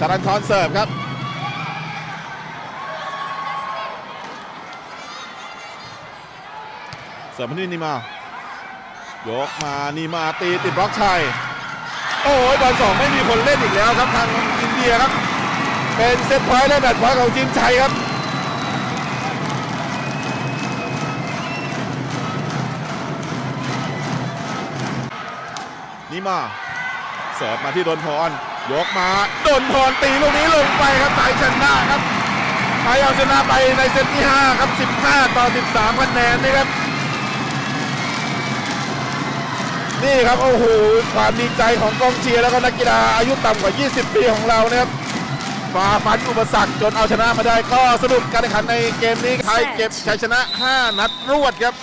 ชารันทอนเสิร์ฟครับ เสิร์ฟมาที่นีมา ยกมานีมาตีติดบล็อกชัย โอ้ยบอลสองไม่มีคนเล่นอีกแล้วครับทางอินเดียครับ เป็นเซตพอยต์และแบตพอยต์ของทีมไทยครับนี่มา เสิร์ฟมาที่โดนพร ยกมาโดนพรตีลูกนี้ลงไปครับไทยชนะครับไทยเอาชนะไปในเซตที่ 5 ครับ 15 ต่อ 13คะแนนนะครับ นี่ครับ โอ้โห ความดีใจของกองเชียร์แล้วก็นักกีฬาอายุต่ำกว่า 20 ปีของเรานะครับฝ่าฟันอุปสรรคจนเอาชนะมาได้ก็สรุปการแข่งขันในเกมนี้ไทยเก็บชัยชนะ 5 นัดรวดครับ